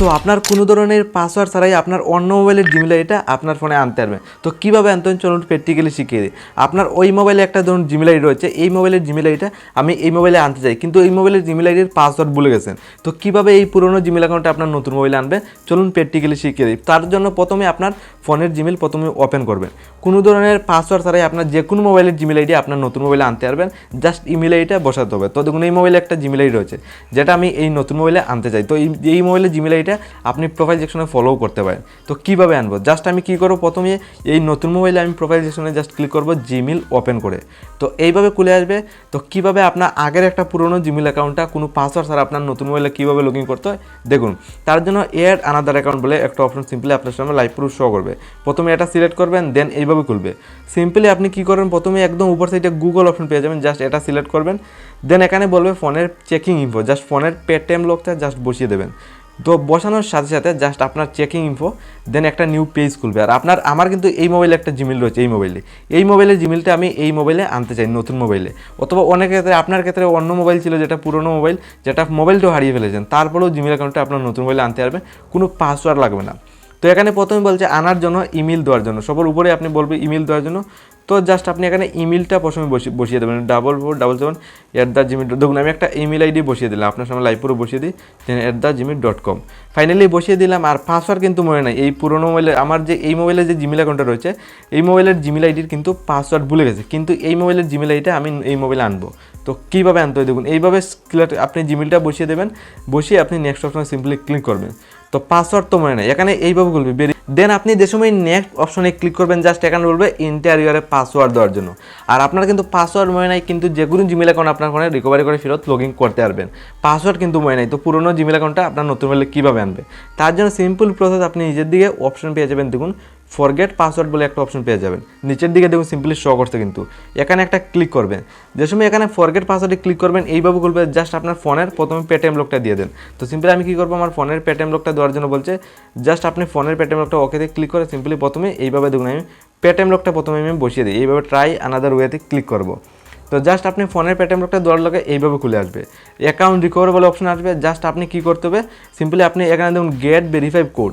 So আপনার কোনো ধরনের পাসওয়ার্ড ছাড়াই আপনার অন্য মোবাইলের জিমেল আইডিটা আপনার ফোনে আনতে পারবেন তো কীভাবে আনতে হবে চলুন প্র্যাকটিক্যালি শিখিয়ে দিই। আপনার ওই মোবাইলে একটা ধরুন জিমেল আইডি রয়েছে, এই মোবাইলের জিমেল আইডিটা আমি এই মোবাইলে আনতে চাই। কিন্তু এই মোবাইলের জিমেল আইডির পাসওয়ার্ড ভুলে গেছেন। তো কীভাবে এই পুরনো জিমেল অ্যাকাউন্টটা আপনার নতুন মোবাইলে আনবে? চলুন প্র্যাকটিক্যালি শিখিয়ে দিই। তার জন্য প্রথমে আপনার ফোনের জিমেল প্রথমে ওপেন করবেন। কোনো ধরনের পাসওয়ার্ড ছাড়াই আপনার যে কোনো মোবাইলের জিমেল আইডি আপনার নতুন মোবাইলে আনতে পারবেন। জাস্ট ইমেল আইডিটা বসাতে হবে। তো দেখুন এই মোবাইলে একটা জিমেল আইডি রয়েছে, যেটা আমি এই নতুন মোবাইলে আনতে চাই। তো এই মোবাইলের জিমেল আইডিটা আপনি প্রোফাইল সেকশনে ফলো করতে পারেন। তো কীভাবে আনব? জাস্ট আমি কী করব? প্রথমে এই নতুন মোবাইলে আমি প্রোফাইল সেকশনে জাস্ট ক্লিক করব জিমেল ওপেন করে। তো এইভাবে খুলে আসবে। তো কীভাবে আপনার আগের একটা পুরনো জিমেল অ্যাকাউন্টটা কোনো পাসওয়ার্ড ছাড়া আপনার নতুন মোবাইলে কীভাবে লগ ইন করতে হয়? দেখুন, তার জন্য এড আনাদার অ্যাকাউন্ট বলে একটা অপশন সিম্পলি আপনার সামনে লাইভ প্রুফ শো করবে। প্রথমে এটা সিলেক্ট করবেন দেন এইভাবে খুলবে। সিম্পলি আপনি কী করবেন প্রথমে একদম উপর সাইডে গুগল অপশন পেয়ে যাবেন জাস্ট এটা সিলেক্ট করবেন। দেন এখানে বলবে ফোনের চেকিং ইনফো জাস্ট ফোনের পেটিএম লোকটা জাস্ট বসিয়ে দেবেন। তো বসানোর সাথে সাথে জাস্ট আপনার চেকিং ইনফো দেন একটা নিউ পেজ খুলবে। আর আপনার, আমার কিন্তু এই মোবাইলে একটা জিমেল রয়েছে, এই মোবাইলে এই মোবাইলের জিমেলটা আমি এই মোবাইলে আনতে চাই, নতুন মোবাইলে অথবা অনেক ক্ষেত্রে, আপনার ক্ষেত্রে অন্য মোবাইল ছিল যেটা পুরনো মোবাইল যেটা মোবাইলটাও হারিয়ে ফেলেছেন। তারপরেও জিমেল অ্যাকাউন্টটা আপনার নতুন মোবাইলে আনতে পারবেন। কোনো পাসওয়ার্ড লাগবে না। তো এখানে প্রথমে বলছে আনার জন্য, ইমেল দেওয়ার জন্য। সবার উপরে আপনি বলবে ইমেল দেওয়ার জন্য। তো জাস্ট আপনি এখানে ইমেলটা প্রথমে বসিয়ে দেবেন। Double four double seven at the Gmail দেখুন, আমি একটা ইমেল আইডি বসিয়ে দিলাম। আপনার সামনে লাইভ পুরো বসিয়ে দিই then at the Gmail dot com finally বসিয়ে দিলাম আর পাসওয়ার্ড কিন্তু মনে নাই। এই পুরোনো মোবাইলে আমার যে, এই মোবাইলের যে জিমেল অ্যাকাউন্টটা রয়েছে, এই মোবাইলের জিমেল আইডির কিন্তু পাসওয়ার্ড ভুলে গেছে। কিন্তু এই মোবাইলের জিমেল আইডিটা আমি এই মোবাইলে আনব। তো কীভাবে আনতে হয় দেখুন, এইভাবে আপনি জিমেলটা বসিয়ে দেবেন। বসিয়ে আপনি নেক্সট অপশনে সিম্পলি ক্লিক করবেন। তো পাসওয়ার্ড তো মনে নেই। এখানে এইভাবে বলবে বেরিয়ে দেন আপনি যে সময় নেক্সট অপশনে ক্লিক করবেন জাস্ট এখানে বলবে ইন্টারিয়ারে পাসওয়ার্ড দেওয়ার জন্য। আর আপনার কিন্তু পাসওয়ার্ড মনে নাই, কিন্তু যে কোনো জিমেল অ্যাকাউন্ট আপনার ফোনে রিকভারি করে ফেরত লগ ইন করতে পারবেন। পাসওয়ার্ড কিন্তু মনে নাই, তো পুরনো জিমেল অ্যাকাউন্টটা আপনার নতুন মেলে কীভাবে আনবে? তার জন্য সিম্পল প্রসেস আপনি নিজের দিকে অপশন পেয়ে যাবেন। দেখুন ফরগেট পাসওয়ার্ড বলে একটা অপশন পেয়ে যাবেন। নিচের দিকে দেখুন সিম্পলি শো করছে কিন্তু। এখানে একটা ক্লিক করবেন। যে সময় এখানে ফরগেট পাসওয়ার্ডে ক্লিক করবেন এইভাবে খুলবে জাস্ট আপনার ফোনের প্রথমে পেটিএম লোকটা দিয়ে দেন। তো সিম্পলি আমি কী করব? আমার ফোনের পেটিএম লোকটা দেওয়ার জন্য বলছে জাস্ট আপনি ফোনের পেটিএম লোকটা ওকে ওকেতে ক্লিক করে সিম্পলি প্রথমে এইভাবে দেখুন আমি পেটিএম লোকটা প্রথমে আমি বসিয়ে দিই। এইভাবে ট্রাই আনাদার ওয়েতে ক্লিক করব। তো জাস্ট আপনি ফোনের পেটিএম লোকটা দেওয়ার লগে এইভাবে খুলে আসবে। অ্যাকাউন্ট রিকভার বলে অপশন আসবে জাস্ট আপনি কী করতে হবে সিম্পলি আপনি এখানে দেখুন get verified code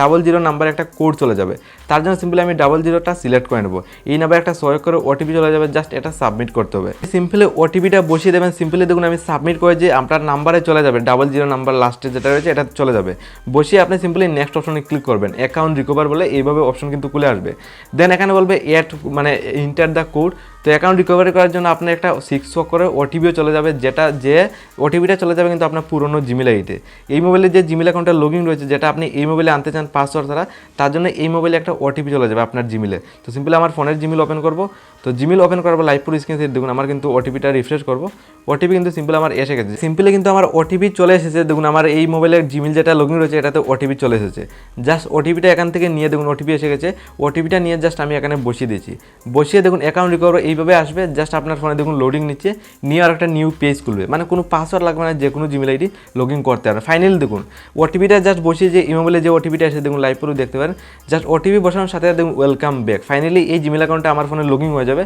double zero number একটা কোড চলে যাবে। তার জন্য সিম্পলি আমি ডাবল জিরোটা সিলেক্ট করে নেব। এই নাম্বার একটা সহায় করে ওটিপি চলে যাবে জাস্ট এটা সাবমিট করতে হবে। সিম্পলি ওটিপিটা বসিয়ে দেবেন সিম্পলি দেখুন আমি সাবমিট করে যে আপনার নাম্বারে চলে যাবে ডাবল জিরো নাম্বার লাস্টে যেটা রয়েছে, এটা চলে যাবে। বসিয়ে আপনি সিম্পলি নেক্সট অপশনে ক্লিক করবেন অ্যাকাউন্ট রিকভার বলে এইভাবে অপশন কিন্তু খুলে আসবে। দেন এখানে বলবে এট মানে ইন্টার দ্য কোড তো অ্যাকাউন্ট রিকভারি করার জন্য আপনার একটা সিক্স করে ওটিপিও চলে যাবে যেটা যে ওটিপিটা চলে যাবে কিন্তু আপনার পুরনো জিমেল আইডিতে এই মোবাইলে যে জিমেল অ্যাকাউন্টটা লগ ইন রয়েছে যেটা আপনি এই মোবাইলে আনতে চান পাসওয়ার্ড ছাড়া তার জন্য এই মোবাইলে একটা ওটিপি চলে যাবে আপনার জিমেলে তো সিম্পলি আমার ফোনের জিমেল ওপেন করব তো জিমেল ওপেন করার পর লাইভ পুরো স্ক্রিন দেখুন আমার কিন্তু ওটিপিটা রিফ্রেশ করব ওটিপি কিন্তু সিম্পল আমার এসে গেছে সিম্পলি কিন্তু আমার ওটিপি চলে এসেছে দেখুন আমার এই মোবাইলের জিমেল যেটা লগ রয়েছে এটাতে ওটিপি চলে এসেছে জাস্ট ওটিপিটা এখান থেকে নিয়ে দেখুন ওটিপি এসে গেছে ওটিপিটা নিয়ে জাস্ট আমি এখানে বসিয়ে দিয়েছি বসিয়ে দেখুন অ্যাকাউন্ট রিকভার এইভাবে আসবে জাস্ট আপনার ফোনে দেখুন লোডিং নিচ্ছে, নিয়ে আর একটা নিউ পেজ খুলবে। মানে কোনো পাসওয়ার্ড লাগবে না, যে কোনো জিমেল আইডি লগ ইন করতে পারবে ফাইনালি দেখুন ওটিপিটা জাস্ট বসিয়ে যে এই মোবাইলে যে ওটিপিটা এসে দেখুন লাইভ পুরো দেখতে পারেন। জাস্ট ওটিপি বসানোর সাথে দেখুন ওয়েলকাম ব্যাক ফাইনালি এই জিমেল অ্যাকাউন্টটা আমার ফোনে লগ ইন হয়ে যাবে।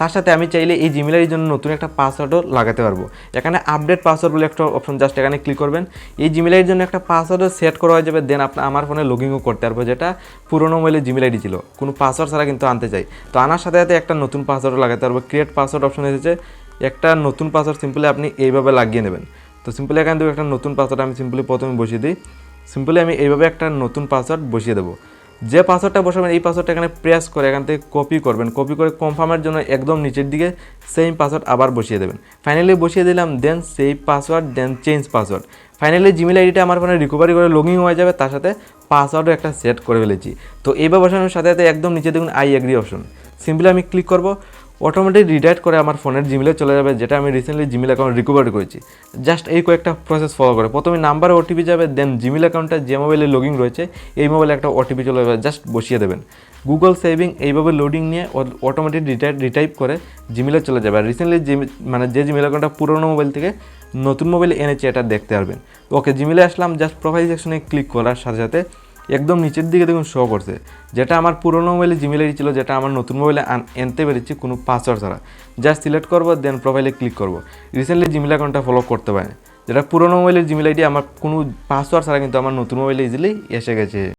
তার সাথে আমি চাইলে এই জিমেলের জন্য নতুন একটা পাসওয়ার্ডও লাগাতে পারব। এখানে আপডেট পাসওয়ার্ড বলে একটা অপশন জাস্ট এখানে ক্লিক করবেন। এই জিমেলের জন্য একটা পাসওয়ার্ডও সেট করা হয়ে যাবে দেন আপনার আমার ফোনে লগ ইনও করতে পারব, যেটা পুরোনো মোবাইলের জিমেল আইডি ছিল। কোনো পাসওয়ার্ড ছাড়া কিন্তু আনতে চাই। তো আনার সাথে সাথে একটা নতুন পাসওয়ার্ডও লাগাতে পারব ক্রিয়েট পাসওয়ার্ড অপশন এসেছে। একটা নতুন পাসওয়ার্ড সিম্পলি আপনি এইভাবে লাগিয়ে নেবেন। তো সিম্পলি এখান থেকে একটা নতুন পাসওয়ার্ড আমি সিম্পলি প্রথমে বসিয়ে দিই। সিম্পলি আমি এইভাবে একটা নতুন পাসওয়ার্ড বসিয়ে দেবো। যে পাসওয়ার্ডটা বসাবেন, এই পাসওয়ার্ডটা এখানে প্রেস করে এখান থেকে কপি করবেন। কপি করে কনফার্মের জন্য একদম নিচের দিকে সেম পাসওয়ার্ড আবার বসিয়ে দেবেন। ফাইনালি বসিয়ে দিলাম দেন সেই password then change password finally Gmail আইডিটা আমার ফোনে রিকভারি করে লগ হয়ে যাবে। তার সাথে পাসওয়ার্ডও একটা সেট করে ফেলেছি। তো এইবার বসানোর সাথে সাথে একদম নিচে দেখুন আই এগ্রি অপশন সিম্পলি আমি ক্লিক করব। অটোমেটিক রিডাইট করে আমার ফোনের জিমেলে চলে যাবে, যেটা আমি রিসেন্টলি জিমেল অ্যাকাউন্ট রিকভার করেছি। জাস্ট এই কয়েকটা প্রসেস ফলো করে। প্রথমে নাম্বারে ওটিপি যাবে দেন জিমেল অ্যাকাউন্টটা যে মোবাইলে লগিং রয়েছে, এই মোবাইলে একটা ওটিপি চলে যাবে জাস্ট বসিয়ে দেবেন। গুগল সেভিং এইভাবে লোডিং নিয়ে অটোমেটিক রিটাইপ রিটাইপ করে জিমেলে চলে যাবে। আর রিসেন্টলি মানে যে জিমেল অ্যাকাউন্টটা পুরোনো মোবাইল থেকে নতুন মোবাইলে এনেছে, এটা দেখতে পারবেন। ওকে জিমেলে আসলাম জাস্ট প্রোফাইল সেকশনে ক্লিক করার সাথে সাথে একদম নিচের দিকে দেখুন শো করছে। যেটা আমার পুরোনো মোবাইলে জিমেলেরই ছিল, যেটা আমার নতুন মোবাইলে আনতে পেরেছি কোনো পাসওয়ার্ড ছাড়া। জাস্ট সিলেক্ট করব দেন প্রোফাইলে ক্লিক করব। রিসেন্টলি জিমেল অ্যাকাউন্টটা ফলো করতে পারেন। যেটা পুরোনো মোবাইলের জিমেল আইডি আমার কোনো পাসওয়ার্ড ছাড়া কিন্তু আমার নতুন মোবাইলে ইজিলি এসে গেছে।